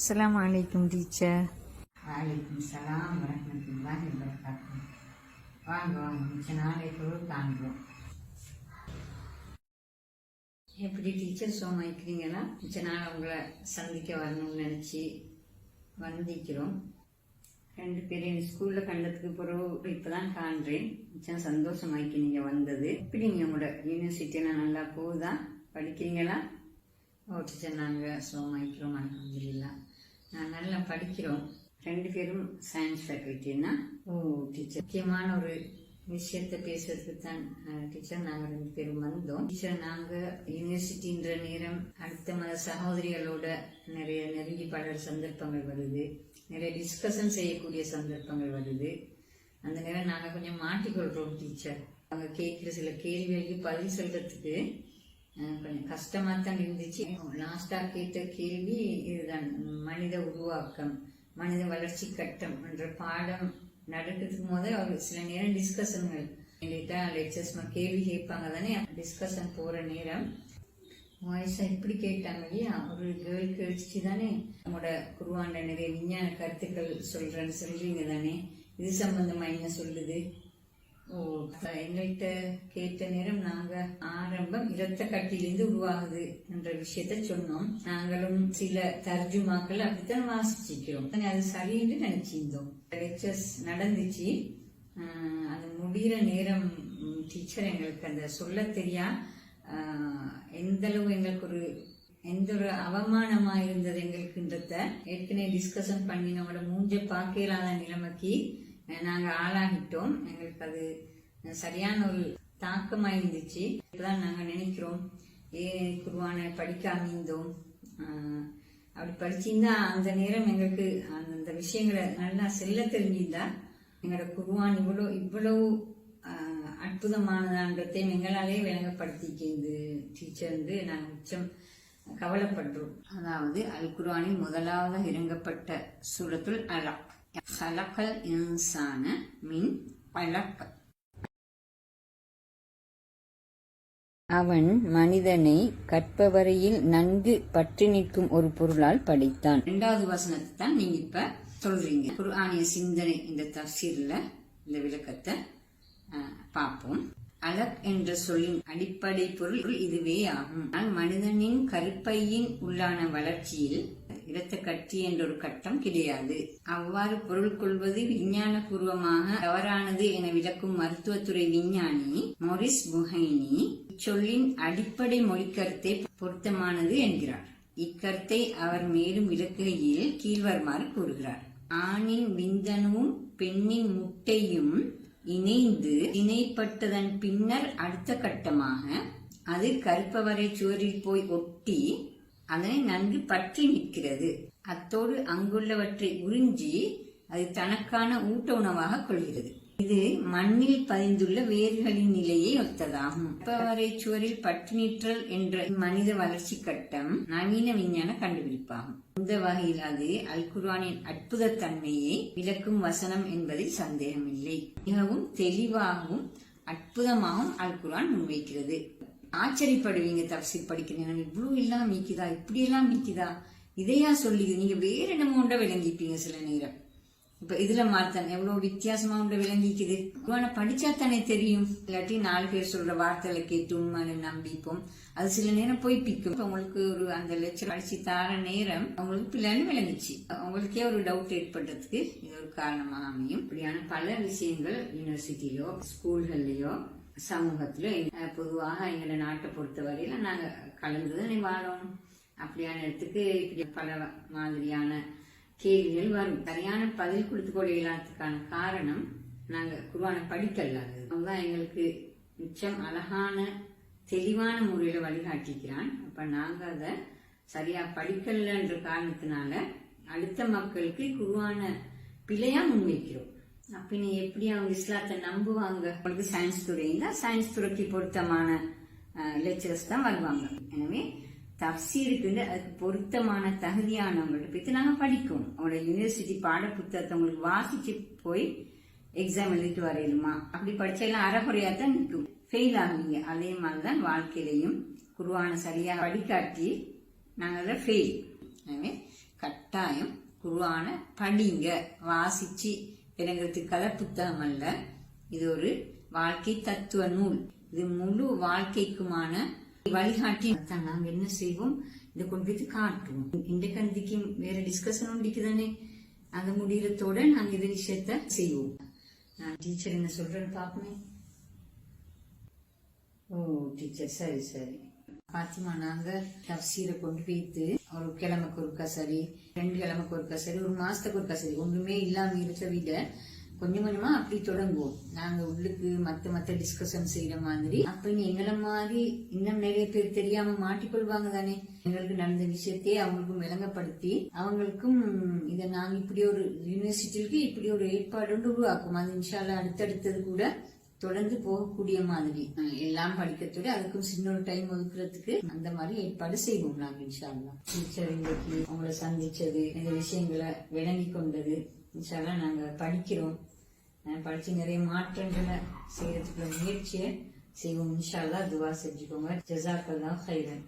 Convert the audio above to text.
அஸ்லாம் வலைக்கும் டீச்சர் வலைக்கும் சலாம் வரமத்துல்லாஹி வபரகாத்துஹு வாங்க வாங்க மிச்ச நாளைக்கு பொருள் எப்படி டீச்சர் சோமா இருக்கிறீங்களா? மிச்ச நாள் உங்களை சந்திக்க வரணும்னு நினச்சி வந்திக்கிறோம் ரெண்டு பேரையும் ஸ்கூலில் கண்டதுக்கு பிறகு இப்போ தான் காண்றேன். மிச்சம் சந்தோஷமாக்கி நீங்கள் வந்தது. எப்படிங்க உங்களோட யூனிவர்சிட்டியெல்லாம் நல்லா போகுதா? படிக்கிறீங்களா? ஓ டீச்சர் நாங்கள் சோமாய்க்கிறோம் அலமதுல்லா. நான் நல்லா படிக்கிறோம். ரெண்டு பேரும் சயின்ஸ் ஃபேக்கல்ட்டின்னா ஓ டீச்சர் முக்கியமான ஒரு விஷயத்தை பேசுறதுக்கு தான் டீச்சர் நாங்கள் ரெண்டு பேரும் வந்தோம். டீச்சர் நாங்கள் யூனிவர்சிட்டின்ற நேரம் அடுத்த மத சகோதரிகளோட நிறைய நெருங்கி பழகிற சந்தர்ப்பங்கள் வருது. நிறைய டிஸ்கஷன் செய்யக்கூடிய சந்தர்ப்பங்கள் வருது. அந்த நேரம் நாங்கள் கொஞ்சம் மாட்டிக்கொள்கிறோம் டீச்சர் அவங்க கேட்குற சில கேள்விகளுக்கு பதில் சொல்றதுக்கு கொஞ்சம் கஷ்டமாக தான் இருந்துச்சு. லாஸ்ட்டாக கேட்ட கேள்வி இதுதான். மனித உருவாக்கம் மனித வளர்ச்சி கட்டம் என்ற பாடம் நடக்கிறதுக்கு போதே அவர் சில நேரம் டிஸ்கஷன்கள் என்கிட்ட லெக்சர்ஸ் கேள்வி கேட்பாங்க தானே. டிஸ்கஷன் போகிற நேரம். வாய்ஸா இப்படி கேட்டாங்க இல்லையா? ஒரு கேர்ள் கழிச்சு தானே. நம்மளோட குருவாண்ட நிறைய விஞ்ஞான கருத்துக்கள் சொல்கிறேன்னு சொல்கிறீங்க தானே. இது சம்பந்தமாக என்ன சொல்லுது? எங்கள்கிட்ட கேட்ட நேரம் நாங்க ஆரம்பம் இரத்த கட்டிலிருந்து உருவாகுது என்ற விஷயத்த சொன்னோம். நாங்களும் சில தர்ஜுமாக்கள் அப்படித்தான் வாசிச்சிக்கிறோம் அது சரின்னு நினைச்சிருந்தோம். லெக்சர்ஸ் நடந்துச்சு. அது முடிகிற நேரம் டீச்சர் எங்களுக்கு அந்த சொல்ல தெரியா? எந்த அளவு எங்களுக்கு ஒரு எந்த ஒரு அவமானமா இருந்தது எங்களுக்குன்றத ஏற்கனவே டிஸ்கஷன் பண்ணி நம்மளோட மூஞ்ச பார்க்கலாத நிலைமைக்கு நாங்கள் ஆளாகிட்டோம். எங்களுக்கு அது சரியான ஒரு தாக்கமாக இருந்துச்சு இப்பதான் நாங்கள் நினைக்கிறோம். ஏ குருவானை படிக்காம இருந்தோம் அப்படி படிச்சிருந்தா அந்த நேரம் எங்களுக்கு அந்த விஷயங்களை நல்லா செல்ல தெரிஞ்சிருந்தா எங்களோட குருவான் இவ்வளோ இவ்வளவு அற்புதமானதான்றதையும் எங்களாலே விளங்கப்படுத்திக்கிறது டீச்சர் வந்து நாங்கள் மிச்சம் கவலைப்படுறோம். அதாவது அல் குர்ஆனில் முதலாவது இறங்கப்பட்ட சூரத்துல் அலா ஹலக்கல் இன்சான மின் பழக்க அவன் மனிதனை கற்பவரையில் நன்கு பற்றி நிற்கும் ஒரு பொருளால் படைத்தான். இரண்டாவது வசனத்தை தான் நீங்க இப்ப சொல்றீங்க. குர்ஆனிய சிந்தனை இந்த தஃசீர்ல இந்த விளக்கத்தை அஹ், பார்ப்போம். அலக் என்ற சொல்லின் அடிப்படை பொருள் இதுவே ஆகும் ஆனால் மனிதனின் கருப்பையின் உள்ளான வளர்ச்சியில் இரத்த கட்டி என்ற ஒரு கட்டம் கிடையாது. அவ்வாறு பொருள் கொள்வது விஞ்ஞான பூர்வமாக தவறானது என விளக்கும் மருத்துவத்துறை விஞ்ஞானி மொரிஸ் புஹைனி இச்சொல்லின் அடிப்படை மொழிக்கருத்தை பொருத்தமானது என்கிறார். இக்கருத்தை அவர் மேலும் விளக்குகையில் கீழ்வருமாறு கூறுகிறார். ஆணின் விந்தணுவும் பெண்ணின் முட்டையும் இணைந்து இணைப்பட்டதன் பின்னர் அடுத்த கட்டமாக அது கருப்பவரை சுவரில் போய் ஒட்டி அதனை நன்கு பற்றி நிற்கிறது. அத்தோடு அங்குள்ளவற்றை உறிஞ்சி அது தனக்கான ஊட்ட உணவாக கொள்கிறது. இது மண்ணில் பதிந்துள்ள வேர்களின் நிலையை ஒத்ததாகும். கருப்பவரை சுவரில் பற்றி நிற்றல் என்ற மனித வளர்ச்சி கட்டம் நவீன விஞ்ஞான கண்டுபிடிப்பாகும். இந்த வகையில் அது அல் குர்ஆனின் அற்புத தன்மையை விளக்கும் வசனம் என்பதில் சந்தேகமில்லை. மிகவும் தெளிவாகவும் அற்புதமாகவும் அல் குர்ஆன் முன்வைக்கிறது. ஆச்சரியப்படுவீங்க தப்சீர் படிக்கிறீங்க இவ்வளோ எல்லாம் மீக்குதா இப்படி எல்லாம் மீக்குதா இதையா சொல்லி நீங்க வேற என்னமோ உண்ட விளங்கிப்பீங்க சில நேரம். இப்ப இதுல மாத்தன் எவ்வளவு வித்தியாசமா உண்ட விளங்கிக்குது ஆனா படிச்சா தானே தெரியும். இல்லாட்டி நாலு பேர் சொல்ற வார்த்தைகளை கேட்டு உண்மையில நம்பிப்போம். அது சில நேரம் போய் பிக்கும். இப்போ உங்களுக்கு ஒரு அந்த லெக்சர் படிச்சு தார நேரம் அவங்களுக்கு பிள்ளைன்னு விளங்குச்சு. அவங்களுக்கே ஒரு டவுட் ஏற்படுறதுக்கு இது ஒரு காரணமாக அமையும் இப்படியான பல விஷயங்கள் யூனிவர்சிட்டியிலோ ஸ்கூல்கள்லயோ சமூகத்திலும் பொதுவாக எங்களை நாட்டை பொறுத்தவரையில நாங்கள் கலந்துதான் வாழணும் அப்படியான இடத்துக்கு இப்படி பல மாதிரியான கேள்விகள் வரும். சரியான பதில் கொடுத்து கொள்ளையிலாததுக்கான காரணம் நாங்கள் குருவான படிக்கல. அதுதான் எங்களுக்கு மிச்சம் அழகான தெளிவான முறையில வழிகாட்டிக்கிறான். அப்ப நாங்க அதை சரியா படிக்கலன்ற காரணத்தினால அடுத்த மக்களுக்கு குருவான பிழையா முன்வைக்கிறோம். அப்ப நீ எப்படி அவங்க இஸ்லாத்தை நம்புவாங்க? உங்களுக்கு சயின்ஸ் துறைன்னா சயின்ஸ் துறைக்கு பொருத்தமான லெக்சர்ஸ் தான் வருவாங்க. எனவே தப்சீருக்கு அதுக்கு பொருத்தமான தகுதியானவங்கள்ட்ட போயிட்டு நாங்கள் படிக்கணும். அவங்களோட யூனிவர்சிட்டி பாட புத்தகத்தை உங்களுக்கு வாசிச்சு போய் எக்ஸாம் எழுதிட்டு வரையிலுமா அப்படி படிச்செல்லாம் அறகுறையாக தான் நிற்கும் ஃபெயில் ஆகுவீங்க அதே மாதிரி தான் வாழ்க்கையிலையும் குருவான சரியாக வழிகாட்டி நாங்கள் அதை ஃபெயில் எனவே கட்டாயம் குருவான படிங்க. எனக்கு விளங்குறதுக்காக புத்தகம் அல்ல இது ஒரு வாழ்க்கை தத்துவ நூல். இது முழு வாழ்க்கைக்குமான வழிகாட்டி. தான் நாங்க என்ன செய்வோம்? இதை கொண்டு போய் காட்டுவோம். இந்த கந்திக்கு வேற டிஸ்கஷன் உண்டிக்குதானே அது முடிகிறதோட நாங்க இது விஷயத்த செய்வோம். நான் டீச்சர் என்ன சொல்றேன்னு பாப்போமே? ஓ டீச்சர் சரி சரி. பாத்திமா நாங்க தப்சீரை கொண்டு போயிட்டு ஒரு கிழமைக்கு ஒருக்கா சரி ரெண்டு கிழமைக்கு ஒருக்கா சரி ஒரு மாசத்துக்கு ஒருக்கா சரி ஒன்றுமே இல்லாம இருக்க விட கொஞ்சம் கொஞ்சமா அப்படி தொடங்குவோம். நாங்க உள்ளுக்கு மத்த மத்த டிஸ்கஷன் செய்யற மாதிரி அப்ப நீ எங்களை மாதிரி இன்னும் நிறைய பேர் தெரியாம மாட்டிக்கொள்வாங்க தானே? எங்களுக்கு நடந்த விஷயத்தையே அவங்களுக்கும் விளங்கப்படுத்தி அவங்களுக்கும் இதை நாங்க இப்படி ஒரு யூனிவர்சிட்டிக்கு இப்படி ஒரு ஏற்பாடு உருவாக்கும் அது இன்ஷால்லா அடுத்தடுத்தது கூட தொடர்ந்து போகக்கூடிய மாதிரி. எல்லாம் படிக்கத்தோட அதுக்கும் சின்ன ஒரு டைம் ஒதுக்குறதுக்கு அந்த மாதிரி ஏற்பாடு செய்வோம் நாங்கள் இன்ஷால்லா டீச்சர் இன்னைக்கு அவங்கள சந்திச்சது இந்த விஷயங்களை விளங்கி கொண்டது. இன்ஷால்லா நாங்கள் படிக்கிறோம். படிச்சு நிறைய மாற்றங்களை செய்யறதுக்கு முயற்சியை செய்வோம். இன்ஷால்லா துவா செஞ்சுக்கோங்க. ஜசாக்கல்லா ஹைரன்